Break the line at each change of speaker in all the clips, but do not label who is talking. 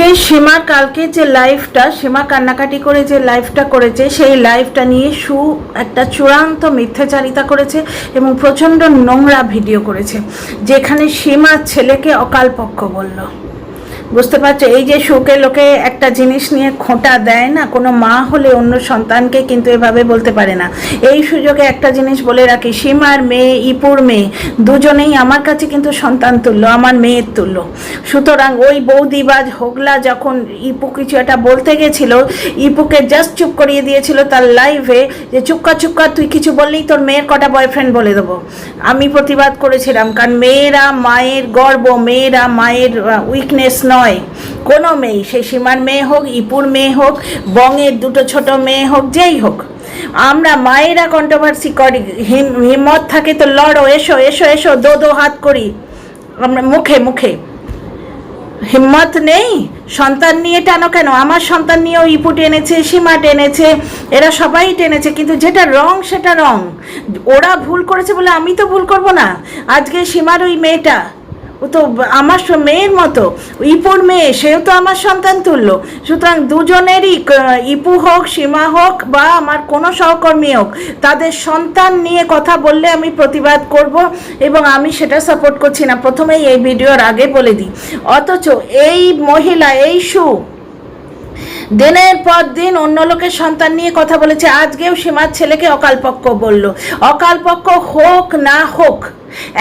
আজকে সীমার কালকে যে লাইফটা সীমা কান্নাকাটি করে যে লাইফটা করেছে, সেই লাইফটা নিয়ে সু একটা চূড়ান্ত মিথ্যাচারিতা করেছে এবং প্রচণ্ড নোংরা ভিডিও করেছে, যেখানে সীমা ছেলেকে অকালপক্ষ বলল। বুঝতে পারছ? এই যে সুখে লোকে একটা জিনিস নিয়ে খোঁটা দেয় না, কোনো মা হলে অন্য সন্তানকে কিন্তু এভাবে বলতে পারে না। এই সুযোগে একটা জিনিস বলে রাখি, সীমার মেয়ে, ইপুর মেয়ে, দুজনেই আমার কাছে কিন্তু সন্তান তুল্য, আমার মেয়ের তুল্য। সুতরাং ওই বৌদিবাজ হোগলা যখন ইপু কিছু একটা বলতে গেছিল, ইপুকে জাস্ট চুপ করিয়ে দিয়েছিল তার লাইভে যে, চুপকা চুপকা, তুই কিছু বললেই তোর মেয়ের কটা বয়ফ্রেন্ড বলে দেবো। আমি প্রতিবাদ করেছিলাম, কারণ মেয়েরা মায়ের গর্ব, মেয়েরা মায়ের উইকনেস নয় কোনো মেয়ে, সে সীমার মেয়ে হোক, ইপুর মেয়ে হোক, বঙের দুটো ছোট মেয়ে হোক, যেই হোক। আমরা মায়েরা কন্ট্রোভার্সি করি, হিম- হিম্মত থাকে তো লড়ো, এসো এসো এসো, দো দো হাত করি। আমরা মুখে মুখে। হিম্মত নেই? সন্তান নিয়ে টানো কেন? আমার সন্তান নিয়েও ইপু টেনেছে, সীমা টেনেছে, এরা সবাই টেনেছে, কিন্তু যেটা রং, সেটা রং। ওরা ভুল করেছে বলে আমি তো ভুল করব না। আজকে সীমার ওই মেয়েটা ও তো আমার মেয়ের মতো। ইপুর মেয়ে, সেও তো আমার সন্তান তুল্য। সুতরাং দুজনেরই ইপু হোক, সীমা হোক, বা আমার কোনো সহকর্মী হোক, তাদের সন্তান নিয়ে কথা বললে আমি প্রতিবাদ করব এবং আমি সেটা সাপোর্ট করছি না। প্রথমেই এই ভিডিওর আগে বলে দিই। অথচ এই মহিলা, এই সু, দিনের পর দিন অন্য লোকের সন্তান নিয়ে কথা বলেছে। আজকেও সীমার ছেলেকে অকালপক্ষ বলল। অকালপক্ষ হোক না হোক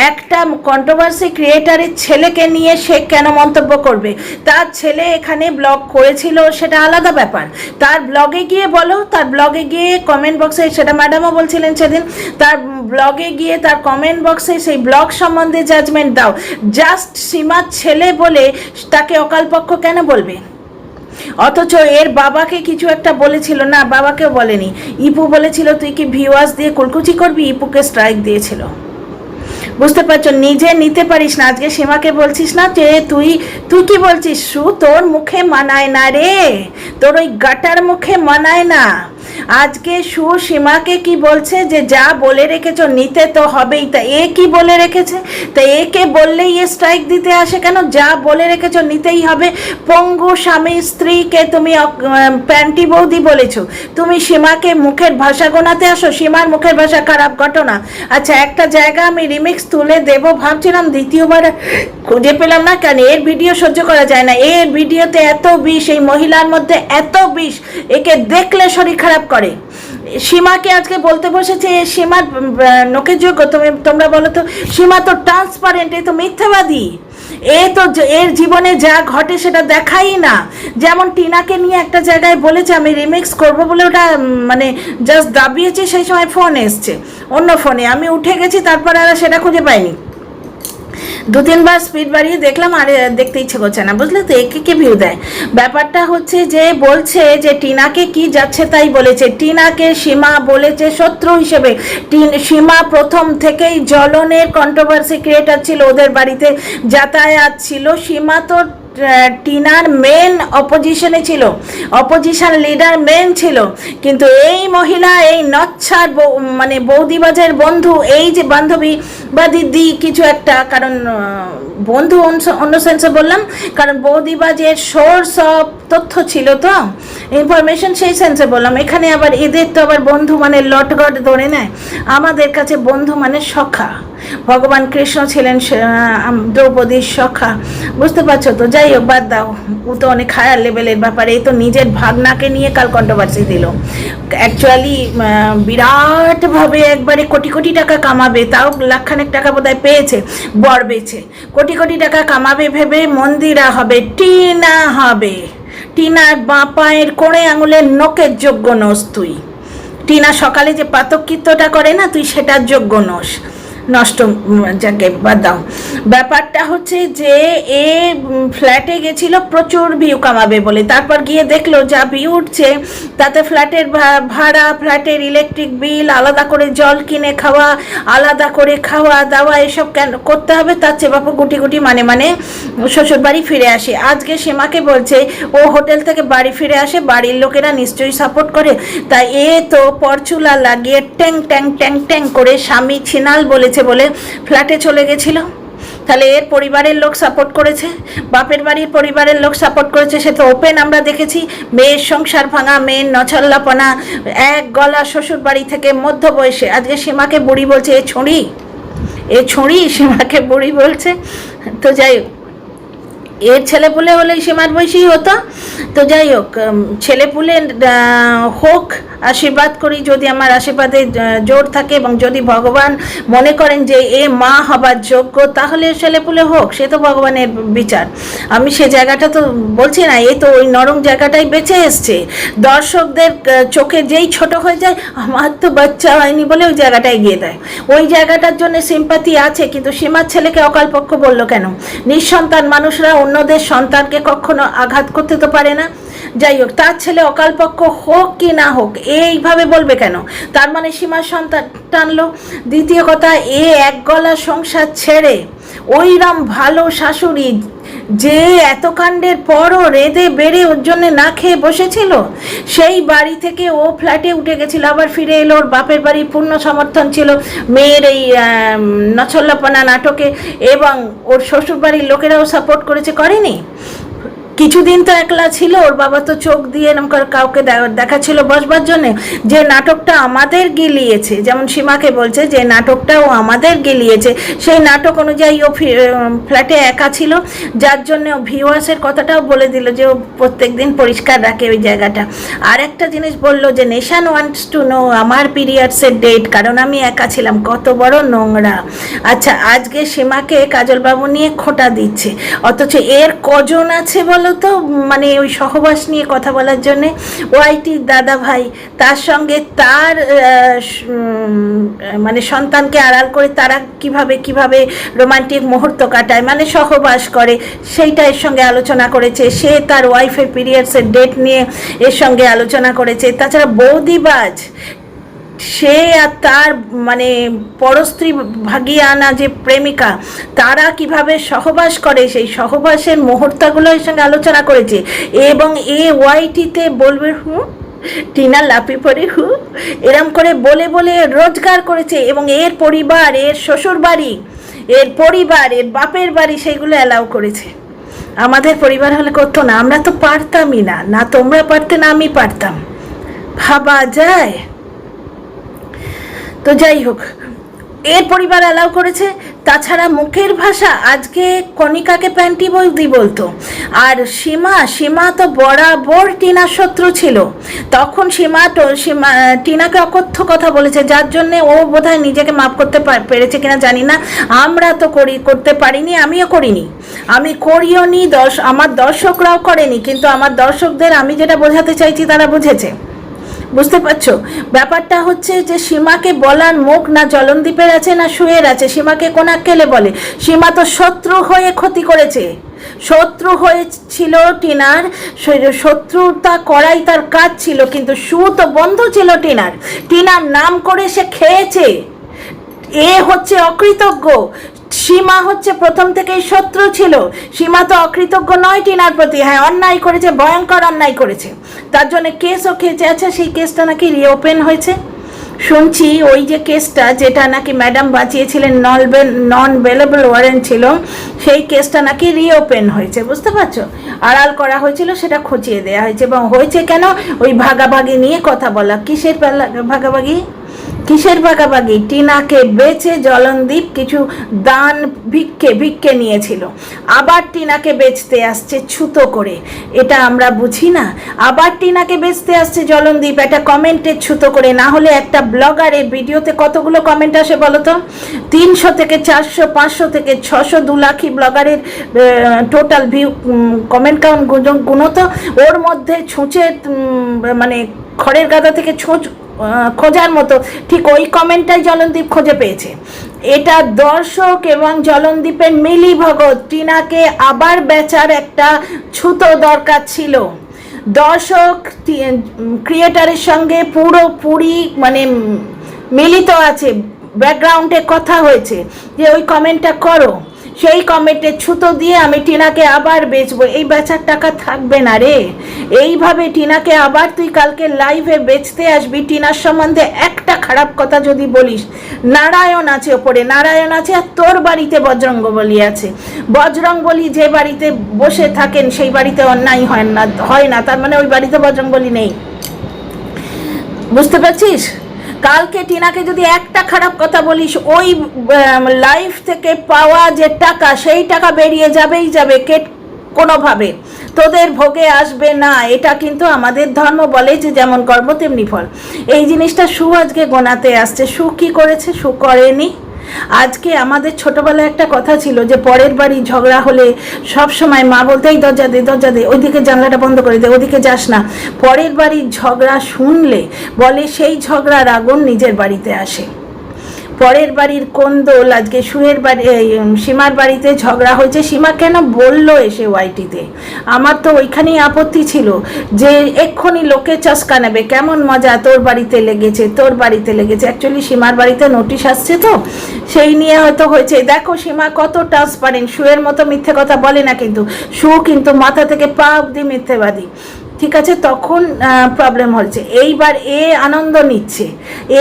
একটা কন্ট্রোভার্সি ক্রিয়েটারের ছেলেকে নিয়ে সে কেন মন্তব্য করবে? তার ছেলে এখানে ব্লগ করেছিল, সেটা আলাদা ব্যাপার। তার ব্লগে গিয়ে বলো, তার ব্লগে গিয়ে কমেন্ট বক্সে সেটা ম্যাডামও বলছিলেন সেদিন, তার ব্লগে গিয়ে তার কমেন্ট বক্সে সেই ব্লগ সম্বন্ধে জাজমেন্ট দাও। জাস্ট সীমার ছেলে বলে তাকে অকালপক্ষ কেন বলবে? অথচ এর বাবাকে কিছু একটা বলেছিল, না, বাবাকেও বলেনি। ইপু বলেছিল, তুই কি ভিউয়ার্স দিয়ে কুলকুচি করবি? ইপুকে স্ট্রাইক দিয়েছিল। বুঝতে পারছ, নিজে নিতে পারিস না। আজকে সীমাকে বলছিস না যে তুই তুই কি বলছিস, সু? তোর মুখে মানায় না রে। তোর ওই গাটার মুখে মানায় না। আজকে সু সীমাকে কি বলছে যে যা বলে রেখেছ নিতে তো হবেই, তা এ কি বলে রেখেছে? তা একে বললেই এ স্ট্রাইক দিতে আসে কেন? যা বলে রেখেছ নিতেই হবে। পঙ্গু স্বামী স্ত্রীকে তুমি প্যান্টি বৌদি বলেছ। তুমি সীমাকে মুখের ভাষা গোনাতে আসো, সীমার মুখের ভাষা খারাপ ঘটনা। আচ্ছা একটা জায়গা আমি রিমিক্স তুলে দেব, ভাবছিলাম দ্বিতীয়বার খুঁজে পেলাম না কেন? এর ভিডিও সহ্য করা যায় না। এর ভিডিওতে এত বিষ, এই মহিলার মধ্যে এত বিষ। একে দেখলে শরীর খারাপ করে। সীমাকে আজকে বলতে বসেছে উম, নোকের যোগ্য তুমি তোমরা বলো তো সীমা তো ট্রান্সপারেন্ট এ তো মিথ্যাবাদী। এ তো এর জীবনে যা ঘটে সেটা দেখাই না। যেমন টিনাকে নিয়ে একটা জায়গায় বলেছে আমি রিমিক্স করব বলে ওটা মানে জাস্ট দাবিয়েছে সেই সময় ফোন এসছে। অন্য ফোনে আমি উঠে গেছি তারপর আর সেটা খুঁজে পাইনি। দু তিনবার স্পিড বাড়িয়ে দেখলাম, আর দেখতে ইচ্ছে করছে না, বুঝলে তো? একে কে ভিউ দেয়? ব্যাপারটা হচ্ছে যে বলছে যে টিনাকে কি যাচ্ছে তাই বলেছে। টিনাকে সীমা বলেছে শত্রু হিসেবে। সীমা প্রথম থেকেই জলনের কন্ট্রোভার্সি ক্রিয়েটার ছিল, ওদের বাড়িতে যাতায়াত ছিল। সীমা তো টিনার মেন অপোজিশনে ছিল। অপোজিশন লিডার মেন ছিল। কিন্তু এই মহিলা, এই নচ্ছার মানে বৌদিবাজের বন্ধু, এই যে বান্ধবী বা দিদি, কিছু একটা, কারণ বন্ধু অন্য সেন্সে বললাম, কারণ বৌদিবাজের সোর্স অফ তথ্য ছিল তো। ইনফরমেশন সেই সেন্সে বললাম। এখানে আবার এদের তো আবার বন্ধু মানে লটগট ধরে নেয়। আমাদের কাছে বন্ধু মানে সখা। ভগবান কৃষ্ণ ছিলেন দ্রৌপদীর সখা। বুঝতে পারছ তো? যাই হোক, বাদ দাও। ও তো অনেক হায়ার লেভেলের ব্যাপারে। এই তো নিজের ভাগনাকে নিয়ে কাল কন্ট্রোভার্সি দিল। অ্যাকচুয়ালি বিরাটভাবে একবারে কোটি কোটি টাকা কামাবে। তাও লাখখানেক টাকা বোধহয় পেয়েছে, বর বেছে কোটি কোটি টাকা কামাবে ভেবে মন্দিরা হবে, টিনা হবে। টিনার বাঁ পায়ের কোড়ে আঙুলের নখের যোগ্য নোস তুই। টিনা সকালে যে পাতকৃত্যটা করে না, তুই সেটার যোগ্য নোস। নষ্ট যাকে বাদ দাও। ব্যাপারটা হচ্ছে যে এ ফ্ল্যাটে গেছিল প্রচুর ভিউ কামাবে বলে। তারপর গিয়ে দেখল যা ভিউ উঠছে, তাতে ফ্ল্যাটের ভাড়া ফ্ল্যাটের ইলেকট্রিক বিল আলাদা করে জল কিনে খাওয়া, আলাদা করে খাওয়া দাওয়া, এসব কেন করতে হবে? তার চেয়ে বাপু গুটি গুটি মানে মানে শ্বশুরবাড়ি ফিরে আসে। আজকে সীমাকে বলছে, ও হোটেল থেকে বাড়ি ফিরে আসে, বাড়ির লোকেরা নিশ্চয়ই সাপোর্ট করে। তাই এ তো পরচুলা লাগিয়ে ট্যাং ট্যাং ট্যাং ট্যাং করে স্বামী ছিনাল বলেছে। বলে ফ্ল্যাটে চলে গেছিল। তাহলে এর পরিবারের লোক সাপোর্ট করেছে, বাপের বাড়ির পরিবারের লোক সাপোর্ট করেছে, সে তো ওপেন আমরা দেখেছি। মেয়ের সংসার ভাঙা, মেয়ের নছল্লাপনা, এক গলা শ্বশুর বাড়ি থেকে মধ্য বয়সে আজকে সীমাকে বুড়ি বলছে, এ ছড়ি এ ছড়ি, সীমাকে বুড়ি বলছে। তো যাই হোক এর ছেলেপুলে হলে সীমার বয়সী হতো। তো যাই হোক উম, ছেলেপুলে আহ, হোক আশীর্বাদ করি। যদি আমার আশীর্বাদে জোর থাকে এবং যদি ভগবান মনে করেন যে এ মা হবার যোগ্য তাহলে ছেলেপুলে হোক সে তো ভগবানের বিচার। আমি সে জায়গাটা তো বলছি না এ তো ওই নরম জায়গাটাই বেঁচে এসছে। দর্শকদের চোখে যেই ছোট হয়ে যায় আমার তো বাচ্চা হয়নি বলে ওই জায়গাটায় গিয়ে দেয়। ওই জায়গাটার জন্য সিম্পাতি আছে কিন্তু সীমার ছেলেকে অকালপক্ষ বলল কেন? নিঃসন্তান মানুষরা অন্যদের সন্তানকে কখনো আঘাত করতে তো পারে না। যাই হোক তার ছেলে অকালপক্ষ হোক কি না হোক, এইভাবে বলবে কেন? তার মানে সীমার সন্তান টানলো। দ্বিতীয় কথা, এ এক গলা সংসার ছেড়ে ওইরম ভালো শাশুড়ি যে এত কাণ্ডের পরও রেঁধে বেড়ে ওর জন্য না খেয়ে বসেছিল, সেই বাড়ি থেকে ও ফ্ল্যাটে উঠে গেছিল, আবার ফিরে এলো, ওর বাপের বাড়ি পূর্ণ সমর্থন ছিল মেয়ের এই নছল্লাপনা নাটকে এবং ওর শ্বশুর বাড়ির লোকেরাও সাপোর্ট করেছে, করেনি? কিছুদিন তো একলা ছিল, ওর বাবা তো চোখ দিয়ে এরকম কাউকে দেখাচ্ছিল বসবার জন্য, যে নাটকটা আমাদের গিলিয়েছে, যেমন সীমাকে বলছে যে নাটকটাও আমাদের গিলিয়েছে। সেই নাটক অনুযায়ী ও ফ্ল্যাটে একা ছিল, যার জন্য ভিউয়ার্সের কথাটাও বলে দিল যে ও প্রত্যেক দিন পরিষ্কার রাখে ওই জায়গাটা। আর একটা জিনিস বলল যে নেশান ওয়ান্টস টু নো আমার পিরিয়ডসের ডেট কারণ আমি একা ছিলাম, কত বড় নোংরা। আচ্ছা আজকে সীমাকে কাজলবাবু নিয়ে খোটা দিচ্ছে, অথচ এর কজন আছে বলো? তো মানে ওই সহবাস নিয়ে কথা বলার জন্যে ওয়াইটির দাদা ভাই, তার সঙ্গে তার মানে সন্তানকে আড়াল করে তারা কীভাবে কীভাবে রোমান্টিক মুহূর্ত কাটায় মানে সহবাস করে সেইটা এর সঙ্গে আলোচনা করেছে। সে তার ওয়াইফের পিরিয়ডসের ডেট নিয়ে এর সঙ্গে আলোচনা করেছে। তাছাড়া বৌদিবাজ সে আর তার মানে পরস্ত্রী ভাগিয়ে আনা যে প্রেমিকা, তারা কীভাবে সহবাস করে, সেই সহবাসের মুহূর্তগুলো এর সঙ্গে আলোচনা করেছে। এবং এ ওয়াইটিতে বলবে হুম টিনা লাপি পরে, হু। এরম করে বলে বলে রোজগার করেছে। এবং এর পরিবার, এর শ্বশুর বাড়ি, এর পরিবার, এর বাপের বাড়ি, সেইগুলো অ্যালাউ করেছে। আমাদের পরিবার হলে করতো না। আমরা তো পারতামই না। না তোমরা পারতে, না আমি পারতাম। ভাবা যায়। তো যাই হোক এর পরিবার অ্যালাউ করেছে। তাছাড়া মুখের ভাষা আজকে কণিকাকে প্যান্টি বৌদি বলতো। আর সীমা সীমা তো বরাবর টিনার শত্রু ছিল। তখন সীমা তো, সীমা, টিনাকে অকথ্য কথা বলেছে, যার জন্য ও বোধহয় নিজেকে মাফ করতে পার- পেরেছে কিনা জানি না। আমরা তো করি, করতে পারিনি, আমিও করিনি। আমি করিও নি দর্শ আমার দর্শকরাও করেনি, কিন্তু আমার দর্শকদের আমি যেটা বোঝাতে চাইছি তারা বুঝেছে। বুঝতে পারছ? ব্যাপারটা হচ্ছে যে সীমাকে বলার মুখ না জলনদ্বীপের আছে না শুয়ের আছে, সীমাকে কোন কেলে বলে। সীমা তো শত্রু হয়ে ক্ষতি করেছে। শত্রু হয়েছিল টিনার শত্রুতা করাই তার কাজ ছিল, কিন্তু সু তো বন্ধ ছিল টিনার। টিনার নাম করে সে খেয়েছে। এ হচ্ছে অকৃতজ্ঞ। সীমা হচ্ছে প্রথম থেকেই শত্রু ছিল। সীমা তো অকৃতজ্ঞ নয় টিনার প্রতি। হ্যাঁ অন্যায় করেছে, ভয়ঙ্কর অন্যায় করেছে। তার জন্য কেসও খেয়েছে। আচ্ছা সেই কেসটা নাকি রিওপেন হয়েছে? শুনছি ওই যে কেসটা যেটা নাকি ম্যাডাম বাঁচিয়েছিলেন নন নন বেলেবল ওয়ারেন্ট ছিল, সেই কেসটা নাকি রিওপেন হয়েছে, বুঝতে পারছ? আড়াল করা হয়েছিল, সেটা খচিয়ে দেওয়া হয়েছে। এবং হয়েছে কেন? ওই ভাগাভাগি নিয়ে কথা বলা। কিসের ভাগাভাগি? কিসের ভাগাভাগি টিনাকে বেচে জলনদীপ কিছু দান ভিক্ষে ভিক্ষে নিয়েছিল। আবার টিনাকে বেচতে আসছে ছুতো করে। এটা আমরা বুঝি না। আবার টিনাকে বেচতে আসছে জলনদীপ। একটা কমেন্টের ছুতো করে। না হলে একটা ব্লগারের ভিডিওতে কতগুলো কমেন্ট আসে বলো তো? তিনশো থেকে চারশো, পাঁচশো থেকে ছশো, দু লাখি ব্লগারের টোটাল ভিউ কমেন্ট কাউন্ট গুণত ওর মধ্যে ছুঁচে মানে খড়ের গাদা থেকে ছুঁচ খোঁজার মতো। ঠিক ওই কমেন্টটাই জলনদীপ খুঁজে পেয়েছে। এটা দর্শক এবং জলনদীপের মিলি ভগৎ, টিনাকে আবার বেচার একটা ছুতো দরকার ছিল। দর্শক ক্রিয়েটারের সঙ্গে পুরোপুরি মানে মিলিত আছে। ব্যাকগ্রাউন্ডে কথা হয়েছে যে ওই কমেন্টটা করো। সেই কমেন্টে ছুতো দিয়ে আমি টিনাকে আবার বেচবো। এই বেচার টাকা থাকবে না রে। এইভাবে টিনাকে আবার তুই কালকে লাইভে বেচতে আসবি, টিনার সম্বন্ধে একটা খারাপ কথা যদি বলিস। নারায়ণ আছে ওপরে, নারায়ণ আছে আর তোর বাড়িতে বজরঙ্গ বলি আছে। বজরং বলি যে বাড়িতে বসে থাকেন, সেই বাড়িতে অন্যায় হয় না হয় না। তার মানে ওই বাড়িতে বজরং বলি নেই। বুঝতে পারছিস? কালকে টিনাকে যদি একটা খারাপ কথা বলিস, ওই লাইফ থেকে পাওয়া যে টাকা, সেই টাকা বেরিয়ে যাবেই যাবে কে, কোনোভাবে। তোদের ভোগে আসবে না, এটা কিন্তু আমাদের ধর্ম বলে যে যেমন কর্ম, তেমনি ফল। এই জিনিসটা সু আজকে গোনাতে আসছে। সু কী করেছে? সু করেনি। আজকে আমাদের ছোটবেলায় একটা কথা ছিল যে পরের বাড়ি ঝগড়া হলে সব সময় মা বলতে, এই দরজা দে দরজা দে, ওইদিকে জানলাটা বন্ধ করে দে ওদিকে যাস না। পরের বাড়ির ঝগড়া শুনলে বলে সেই ঝগড়ার আগুন নিজের বাড়িতে আসে। পরের বাড়ির কোন দোল? আজকে সুয়ের বাড়ি সীমার বাড়িতে ঝগড়া হয়েছে। সীমা কেন বলল এসে ওয়াইটিতে? আমার তো ওইখানেই আপত্তি ছিল যে এক্ষুনি লোকে চস্কা নেবে। কেমন মজা তোর বাড়িতে লেগেছে, তোর বাড়িতে লেগেছে। অ্যাকচুয়ালি সীমার বাড়িতে নোটিশ আসছে তো। সেই নিয়ে হয়তো হয়েছে। দেখো সীমা কত ট্রান্সপারেন্ট সুয়ের মতো মিথ্যে কথা বলে না কিন্তু। সু কিন্তু মাথা থেকে পা অব্দি মিথ্যেবাদী। ঠিক আছে, তখন প্রবলেম হচ্ছে। এইবার এ আনন্দ নিচ্ছে।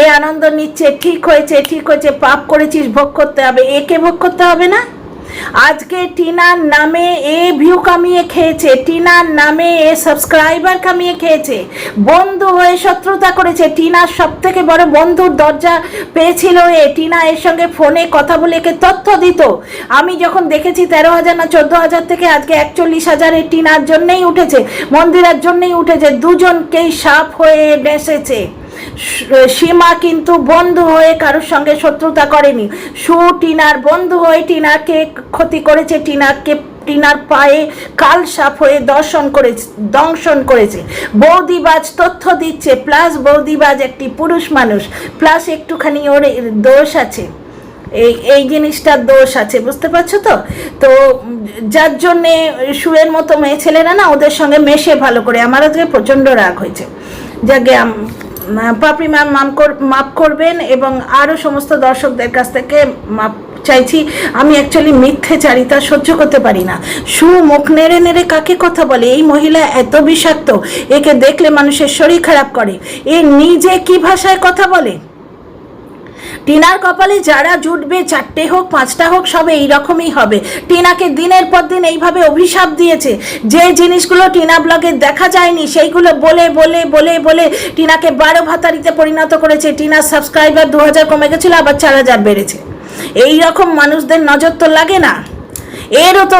এ আনন্দ নিচ্ছে, ঠিক হয়েছে ঠিক হয়েছে, পাপ করেছিস, ভোগ করতে হবে। একে ভোগ করতে হবে না? আজকে টিনার নামে এ ভিউ কামিয়ে খেয়েছে, টিনার নামে এ সাবস্ক্রাইবার কামিয়ে খেয়েছে। বন্ধু হয়ে শত্রুতা করেছে টিনার সব থেকে বড় বন্ধুর দরজা পেয়েছিল এ। টিনা এর সঙ্গে ফোনে কথা বলে একে তথ্য দিত। আমি যখন দেখেছি তেরো হাজার না চোদ্দ হাজার থেকে আজকে একচল্লিশ হাজারের টিনার জন্যেই উঠেছে, মন্দিরের জন্যেই উঠেছে, দুজনকেই সাপ হয়ে ডেসেছে সীমা কিন্তু বন্ধু হয়ে কারোর সঙ্গে শত্রুতা করেনি। সু টিনার বন্ধু হয়ে টিনাকে ক্ষতি করেছে। টিনাকে, টিনার পায়ে কাল সাপ হয়ে দর্শন করেছে, দংশন করেছে। বৌদিবাজ তথ্য দিচ্ছে, প্লাস বৌদিবাজ একটি পুরুষ মানুষ, প্লাস একটুখানি ওর দোষ আছে। এই এই জিনিসটার দোষ আছে, বুঝতে পারছ তো? তো যার জন্যে সুয়ের মতো মেয়ে ছেলেরা না, ওদের সঙ্গে মেশে ভালো করে। আমার আজকে প্রচণ্ড রাগ হয়েছে। যাকে পাপড়ি ম্যাম মাপ করবেন এবং আরও সমস্ত দর্শকদের কাছ থেকে মাপ চাইছি, আমি অ্যাকচুয়ালি মিথ্যে চারিতা সহ্য করতে পারি না। সু মুখ নেড়ে নেড়ে কাকে কথা বলে? এই মহিলা এত বিষাক্ত, একে দেখলে মানুষের শরীর খারাপ করে। এ নিজে কি ভাষায় কথা বলে? টিনার কপালে যারা জুটবে, চারটে হোক, পাঁচটা হোক, সব এইরকমই হবে। টিনাকে দিনের পর দিন এইভাবে অভিশাপ দিয়েছে। যে জিনিসগুলো টিনা ব্লগে দেখা যায়নি, সেইগুলো বলে বলে বলে বলে টিনাকে বারো ভাতারিতে পরিণত করেছে। টিনার সাবস্ক্রাইবার দু হাজার কমে গেছিল, আবার চার হাজার বেড়েছে। এই রকম মানুষদের নজর তো লাগে না। এরও তো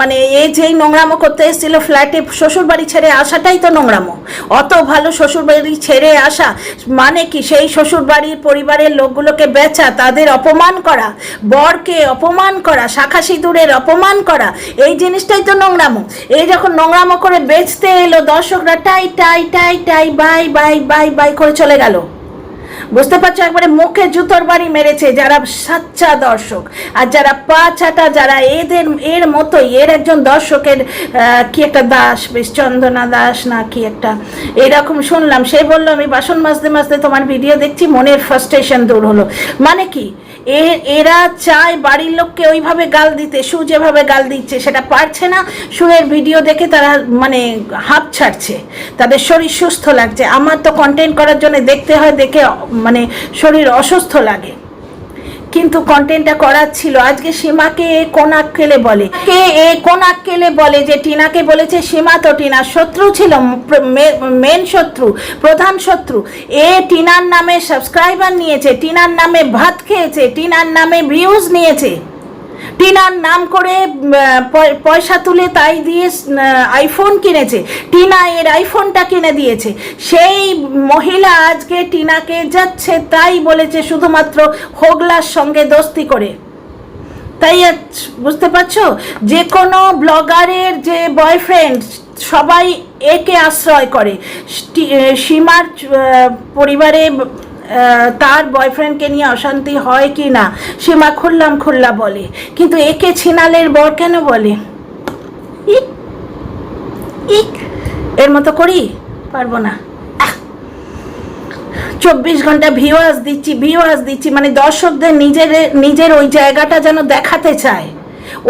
মানে এই যেই নোংরামো করতে এসেছিল ফ্ল্যাটে, শ্বশুরবাড়ি ছেড়ে আসাটাই তো নোংরামো। অত ভালো শ্বশুরবাড়ি ছেড়ে আসা মানে কি? সেই শ্বশুরবাড়ির পরিবারের লোকগুলোকে বেচা, তাদের অপমান করা, বরকে অপমান করা, শাখা সিঁদুরের অপমান করা, এই জিনিসটাই তো নোংরামো। এই যখন নোংরামো করে বেচতে এলো দর্শকরা, টাই টাই টাই টাই, বাই বাই বাই বাই করে চলে গেল। বুঝতে পারছ? একবারে মুখে জুতোর বাড়ি মেরেছে যারা সাচ্চা দর্শক। আর যারা পা ছাটা, যারা এদের, এর মতোই, এর একজন দর্শকের কি একটা দাস, বেশ চন্দনা দাস না কি একটা। এরকম শুনলাম, সে বলল, আমি বাসন মাজতে মাজতে তোমার ভিডিও দেখছি, মনের ফার্স্টেশন দূর হলো। মানে কি? এ, এরা চায় বাড়ির লোককে ওইভাবে গাল দিতে, সু যেভাবে গাল দিচ্ছে, সেটা পারছে না। সুয়ের ভিডিও দেখে তারা মানে হাঁপ ছাড়ছে। তাদের শরীর সুস্থ লাগছে। আমার তো কন্টেন্ট করার জন্য দেখতে হয়, দেখে মানে শরীর অসুস্থ লাগে। কিন্তু কন্টেন্টটা করার ছিল। আজকে সীমাকে এ কোন আক্কেলে বলে? কে এ কোন আক্কেলে বলে যে টিনাকে বলেছে সীমা তো টিনা শত্রু ছিল মেন শত্রু, প্রধান শত্রু। এ টিনার নামে সাবস্ক্রাইবার নিয়েছে, টিনার নামে ভাত খেয়েছে, টিনার নামে ভিউজ নিয়েছে। টিনার নাম করে পয়- পয়সা তুলে তাই দিয়ে আইফোন কিনেছে। টিনা এর আইফোনটা কিনে দিয়েছে। সেই মহিলা আজকে টিনাকে যাচ্ছে, তাই বলেছে শুধুমাত্র হোগলার সঙ্গে দোস্তি করে। তাই বুঝতে পারছ? যে কোনো ব্লগারের যে বয়ফ্রেন্ড সবাই একে আশ্রয় করে। সীমার পরিবারে তার বয়ফ্রেন্ডকে নিয়ে অশান্তি হয় কি না? সীমা খুললাম খুল্লা বলে। কিন্তু একে ছিনালের বর কেন বলে? ইক, ইক, এর মতো করি? পারব না। চব্বিশ ঘণ্টা ভিউয়ার্স দিচ্ছি ভিউয়ার্স দিচ্ছি। মানে দর্শকদের নিজের নিজের ওই জায়গাটা যেন দেখাতে চায়।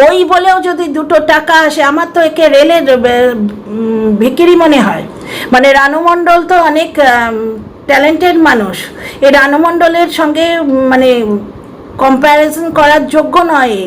ওই বলেও যদি দুটো টাকা আসে আমার তো একে রেলের ভিকিরি মনে হয়। মানে রানু মণ্ডল তো অনেক ট্যালেন্টেড মানুষ এ রানুমণ্ডলের সঙ্গে মানে কম্প্যারিজন করার যোগ্য নয়।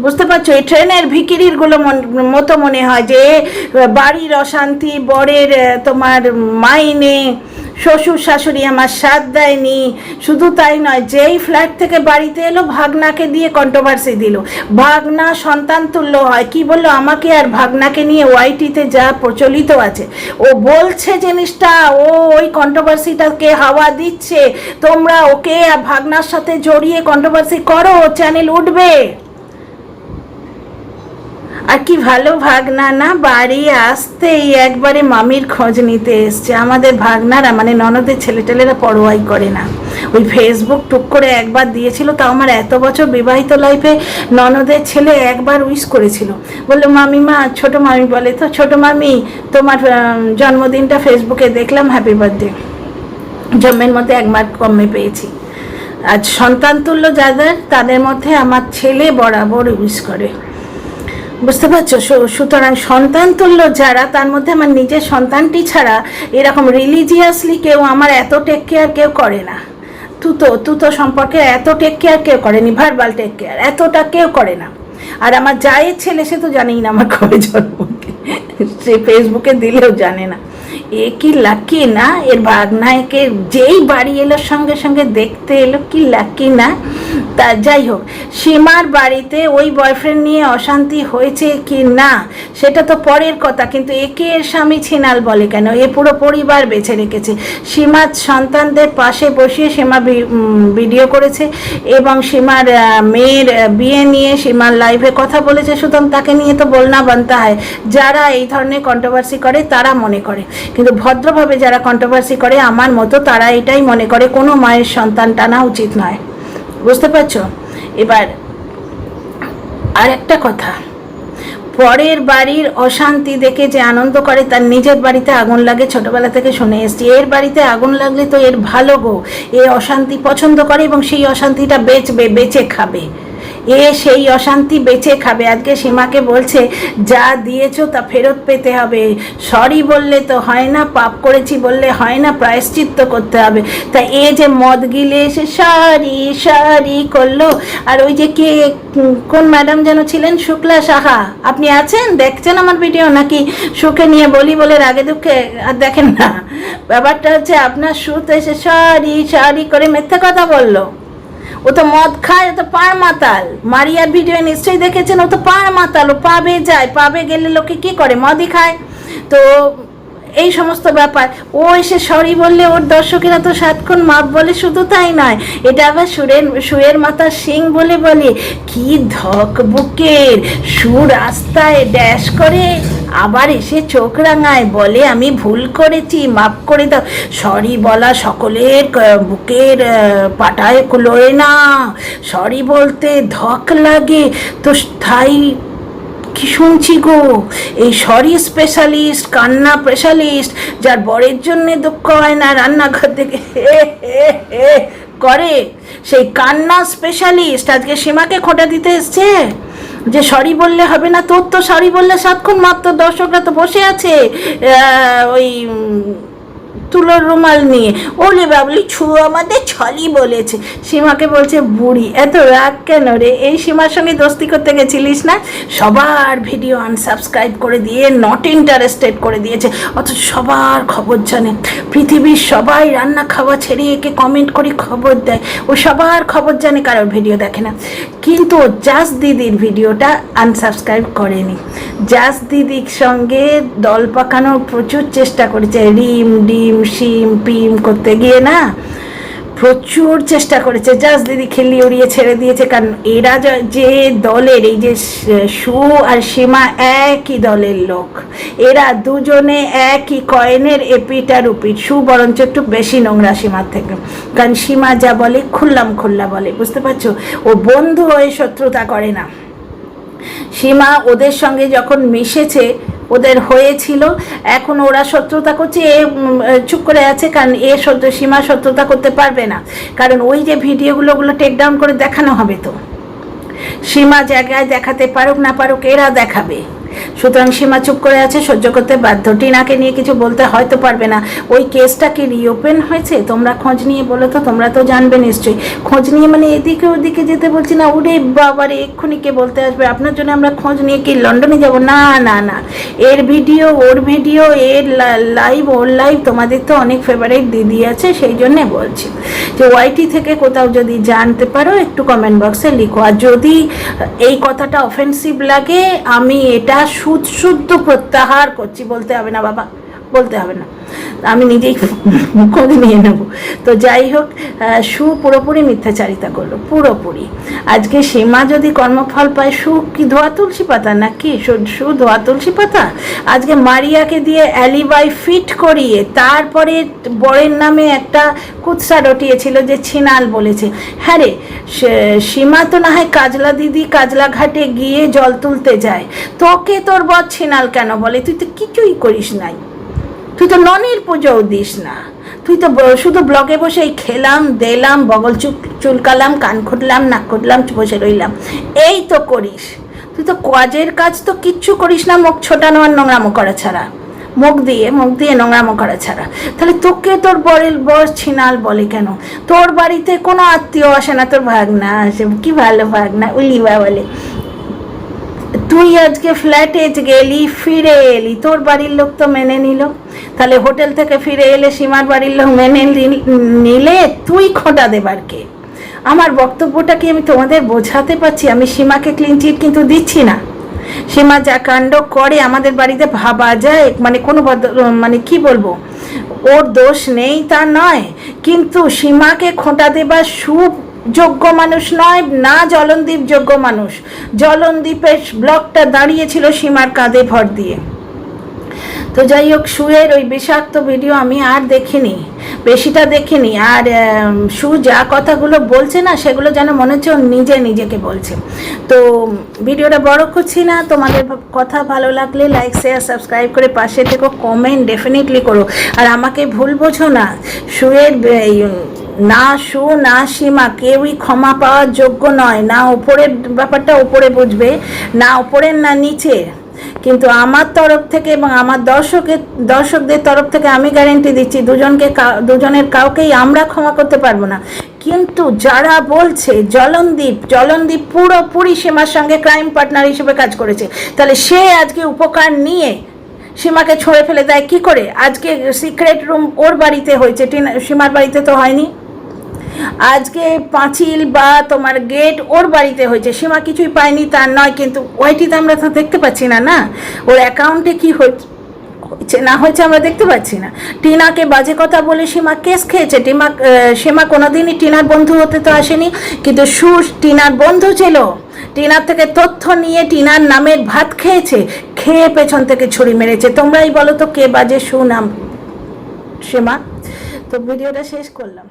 বুঝতে পারছ? এই ট্রেনের ভিকিরিরগুলো মন- মতো মনে হয় যে, বাড়ির অশান্তি, বরের তোমার মাইনে, শ্বশুর শাশুড়ি আমার সাথ দেয়নি। শুধু তাই নয়, যেই ফ্ল্যাট থেকে বাড়িতে এলো, ভাগনাকে দিয়ে কন্ট্রোভার্সি দিল। ভাগনা সন্তান তুল্য হয়। কি বলল? আমাকে আর ভাগনাকে নিয়ে ওয়াইটিতে যা প্রচলিত আছে। ও বলছে জিনিসটা, ও ওই কন্ট্রোভার্সিটাকে হাওয়া দিচ্ছে। তোমরা ওকে আর ভাগনার সাথে জড়িয়ে কন্ট্রোভার্সি করো চ্যানেল উঠবে। আর কি ভালো ভাগনা না? বাড়ি আসতেই একবারে মামির খোঁজ নিতে এসছে। আমাদের ভাগনারা মানে ননদের ছেলেটেলেরা পরোয়াই করে না। ওই ফেসবুক টুক করে একবার দিয়েছিল, তাও আমার এত বছর বিবাহিত লাইফে ননদের ছেলে একবার উইশ করেছিল। বলল, মামিমা, ছোট মামি বলে তো, ছোট মামি, তোমার জন্মদিনটা ফেসবুকে দেখলাম হ্যাপি বার্থডে জন্মের মধ্যে এক মার্ক কমে পেয়েছি। আজ সন্তান তুল্য যাদের, তাদের মধ্যে আমার ছেলে বরাবর উইশ করে। বুঝতে পারছ? সুতরাং সন্তান তুল্য যারা, তার মধ্যে আমার নিজের সন্তানটি ছাড়া এরকম রিলিজিয়াসলি কেউ আমার এত টেক কেয়ার কেউ করে না। তুতো তুতো সম্পর্কে এত টেক কেয়ার কেউ করেনি ভার্বাল টেক কেয়ার এতটা কেউ করে না। আর আমার জায়ের ছেলে, সে তো জানেই না আমার কবে জন্ম। সে ফেসবুকে দিলেও জানে না। এ কি লাকি না? এর ভাগনায়কে যেই বাড়ি এলো, সঙ্গে সঙ্গে দেখতে এলো, কি লাকি না? তা যাই হোক, সীমার বাড়িতে ওই বয়ফ্রেন্ড নিয়ে অশান্তি হয়েছে কি না? সেটা তো পরের কথা, কিন্তু একে এর স্বামী ছিনাল বলে কেন? এ পুরো পরিবার বেছে রেখেছে। সীমার সন্তানদের পাশে বসিয়ে সীমা ভিডিও করেছে এবং সীমার মেয়ের বিয়ে নিয়ে সীমার লাইভে কথা বলেছে। সুতরাং তাকে নিয়ে তো বলনা বানতে হয়। যারা এই ধরনের কন্ট্রোভার্সি করে, তারা মনে করে। কিন্তু ভদ্রভাবে যারা কন্ট্রোভার্সি করে, আমার মতো তারা এটাই মনে করে, কোনো মায়ের সন্তান টানা উচিত নয়। বুঝতে পারছ? এবার আর একটা কথা। পরের বাড়ির অশান্তি দেখে যে আনন্দ করে, তার নিজের বাড়িতে আগুন লাগে, ছোটবেলা থেকে শুনে এসছি। এর বাড়িতে আগুন লাগলে তো এর ভালো গো এ অশান্তি পছন্দ করে এবং সেই অশান্তিটা বেচবে, বেচে খাবে। এ সেই অশান্তি বেঁচে খাবে। আজকে সীমাকে বলছে, যা দিয়েছ তা ফেরত পেতে হবে। সরি বললে তো হয় না, পাপ করেছি বললে হয় না, প্রায়শ্চিত্ত করতে হবে। তা এ যে মদ গিলে এসে সরি সরি করল। আর ওই যে কে কোন ম্যাডাম যেন ছিলেন? শুক্লা সাহা। আপনি আছেন? দেখছেন আমার ভিডিও নাকি? সুখে নিয়ে বলি বলে রাগে দুঃখে আর দেখেন না। ব্যাপারটা হচ্ছে আপনার সুত এসে সরি সরি করে মিথ্যে কথা বলল। ও তো মদ খায়, ও তো পার মাতাল। মারিয়া ভিডিও নিশ্চয়ই দেখেছেন, ও তো পার মাতাল, ও পাবে যায়, পাবে গেলে লোকে কি করে? মদই খায়। তো এই সমস্ত ব্যাপার। ও এসে সরি বললে ওর দর্শকেরা তো সাতক্ষণ মাপ বলে শুধু তাই নয়। এটা আবার সুরের সুয়ের মাথা সিং বলে বলে, কি ধক বুকের, সুর রাস্তায় ড্যাশ করে, আবার এসে চোখ রাঙায়, বলে আমি ভুল করেছি, মাপ করে দাও। সরি বলা সকলের বুকের পাটায় কুলোয় না। সরি বলতে ধক লাগে, তো তাই কি শুনছি গো? এই সরি স্পেশালিস্ট কান্না স্পেশালিস্ট যার বরের জন্য দুঃখ হয় না রান্নাঘর থেকে। করে। সেই কান্না স্পেশালিস্ট আজকে সীমাকে খোটা দিতে এসছে। যে সরি বললে হবে না, তোর তো সরি বললে সাতক্ষণ মাত্র দর্শকরা তো বসে আছে। ওই তুলোর রুমাল নিয়ে। ওলে বাবলি ছু আমাদের ছলি বলেছে। সীমাকে বলছে, বুড়ি, এত রাগ কেন রে? এই সীমার সঙ্গে দোস্তি করতে গেছিলিস না? সবার ভিডিও আনসাবস্ক্রাইব করে দিয়ে নট ইন্টারেস্টেড করে দিয়েছে। অথচ সবার খবর জানে। পৃথিবীর সবাই রান্না খাওয়া ছেড়ে একে কমেন্ট করে খবর দেয়। ও সবার খবর জানে, কারোর ভিডিও দেখে না। কিন্তু জাস দিদির ভিডিওটা আনসাবস্ক্রাইব করেনি। জাস দিদির সঙ্গে দল পাকানোর প্রচুর চেষ্টা করেছে। রিম, ডিম শিম, পিম করতে গিয়ে না প্রচুর চেষ্টা করেছে। জাস দিদি খেলি উড়িয়ে ছেড়ে দিয়েছে, কারণ এরা যে দলের, এই যে সু আর সীমা একই দলের লোক। এরা দুজনে একই কয়েনের এপিট আর উপিট সু বরঞ্চ একটু বেশি নোংরা সীমার থেকে। কারণ সীমা যা বলে খুললাম খুল্লা বলে, বুঝতে পারছ? ও বন্ধু হয়ে শত্রুতা করে না। সীমা ওদের সঙ্গে যখন মিশেছে ওদের হয়েছিল। এখন ওরা শত্রুতা করছে, এ চুপ করে আছে, কারণ এ শত্রু সীমা শত্রুতা করতে পারবে না। কারণ ওই যে ভিডিওগুলো, ওগুলো টেক ডাউন করে দেখানো হবে তো। সীমা জায়গায় দেখাতে পারুক না পারুক, এরা দেখাবে। সুতরাং সীমা চুপ করে আছে, সহ্য করতে বাধ্য। টিনাকে নিয়ে কিছু বলতে হয়তো পারবে না। ওই কেসটা কি রিওপেন হয়েছে? তোমরা খোঁজ নিয়ে বলো তো, তোমরা তো জানবে নিশ্চয়ই। খোঁজ নিয়ে মানে এদিকে ওদিকে যেতে বলছি না, ওরে বাবারে, এক্ষুনি কে বলতে আসবে? আপনার জন্য আমরা খোঁজ নিয়ে কি লন্ডনে যাব? না না না। এর ভিডিও, ওর ভিডিও, এর লাইভ ওর লাইভ তোমাদের তো অনেক ফেভারিট দিদি আছে, সেই জন্যে বলছি। যে ওয়াইটি থেকে কোথাও যদি জানতে পারো, একটু কমেন্ট বক্সে লিখো। আর যদি এই কথাটা অফেন্সিভ লাগে, আমি এটা সুদ শুদ্ধ প্রত্যাহার করছি বলতে হবে না বাবা বলতে হবে না। আমি নিজেই খোঁজ নিয়ে নেব। তো যাই হোক সু পুরোপুরি মিথ্যাচারিতা করল, পুরোপুরি। আজকে সীমা যদি কর্মফল পায়, সু কি ধোয়া তুলসী পাতা নাকি? সু- ধোয়া তুলসী পাতা? আজকে মারিয়াকে দিয়ে অ্যালিবাই ফিট করিয়ে তারপরে বরের নামে একটা কুৎসা রটিয়েছিল যে ছিনাল বলেছে। হ্যাঁ রে সীমা তো না হয় কাজলা দিদি কাজলা ঘাটে গিয়ে জল তুলতে যায়। তোকে তোর বর ছিনাল কেন বলে? তুই তো কিছুই করিস নাই। তুই তো ননির পুজোও দিস না। তুই তো শুধু ব্লগে বসে খেলাম, দেলাম, বগল চুল চুলকালাম, কান খুঁটলাম, নাক খুঁটলাম, বসে রইলাম। এই তো করিস। তুই তো কাজের কাজ তো কিচ্ছু করিস না, মুখ ছোটানো আর নোংরামো করা ছাড়া। মুখ দিয়ে মুখ দিয়ে নোংরামো করা ছাড়া। তাহলে তোকে তোর বরের বর ছিনাল বলে কেন? তোর বাড়িতে কোনো আত্মীয় আসে না, তোর ভাগনা আসে, কি ভালো ভাগনা, উলিবা বলে। তুই আজকে ফ্ল্যাটে গেলি, ফিরে এলি। তোর বাড়ির লোক তো মেনে নিল। তাহলে হোটেল থেকে ফিরে এলে সীমার বাড়ির লোক মেনে নিলে তুই খোঁটা দেবার কে? আমার বক্তব্যটা কি আমি তোমাদের বোঝাতে পারছি? আমি সীমাকে ক্লিন চিট কিন্তু দিচ্ছি না। সীমা যা কাণ্ড করে আমাদের বাড়িতে ভাবা যায় মানে কোনো মানে কি বলব? ওর দোষ নেই তা নয়। কিন্তু সীমাকে খোঁটা দেবার সুযোগ্য মানুষ নয় না জলনদীপ যোগ্য মানুষ। জলনদীপের ব্লকটা দাঁড়িয়েছিল সীমার কাঁধে ভর দিয়ে। তো যাই হোক শুয়ের ওই বিষাক্ত ভিডিও আমি আর দেখিনি, বেশিটা দেখিনি। আর সু যা কথাগুলো বলছে না, সেগুলো যেন মনে হচ্ছে নিজে নিজেকে বলছে। তো, ভিডিওটা বড় করছি না, তোমাদের কথা ভালো লাগলে লাইক, শেয়ার, সাবস্ক্রাইব করে পাশে থেকে, কমেন্ট ডেফিনেটলি করো। আর আমাকে ভুল বোঝো না শুয়ের না সু, না সীমা কেউই ক্ষমা পাওয়ার যোগ্য নয়। না ওপরের ব্যাপারটা ওপরে বুঝবে, না ওপরের না নিচের। কিন্তু আমার তরফ থেকে এবং আমার দর্শকের দর্শকদের তরফ থেকে আমি গ্যারেন্টি দিচ্ছি, দুজনকে দুজনের কাউকেই আমরা ক্ষমা করতে পারব না। কিন্তু যারা বলছে, জলনদীপ জলনদীপ পুরোপুরি সীমার সঙ্গে ক্রাইম পার্টনার হিসেবে কাজ করেছে, তাহলে সে আজকে উপকার নিয়ে সীমাকে ছড়ে ফেলে দেয় কি করে? আজকে সিক্রেট রুম ওর বাড়িতে হয়েছে সীমার বাড়িতে তো হয়নি। আজকে পাঁচিল বা তোমার গেট ওর বাড়িতে হয়েছে। সীমা কিছুই পায়নি, তার নয়, কিন্তু ওইটিতে আমরা তো দেখতে পাচ্ছি না না? ওর অ্যাকাউন্টে কি হয়েছে হয়েছে, না হয়েছে আমরা দেখতে পাচ্ছি না। টিনাকে বাজে কথা বলে সীমা কেস খেয়েছে। টিমা সীমা কোনোদিনই টিনার বন্ধু হতে তো আসেনি, কিন্তু সুর টিনার বন্ধু ছিল। টিনার থেকে তথ্য নিয়ে টিনার নামের ভাত খেয়েছে, খেয়ে পেছন থেকে ছুরি মেরেছে। তোমরাই বলো তো কে বাজে সুনাম? সীমা, তো ভিডিওটা শেষ করলাম।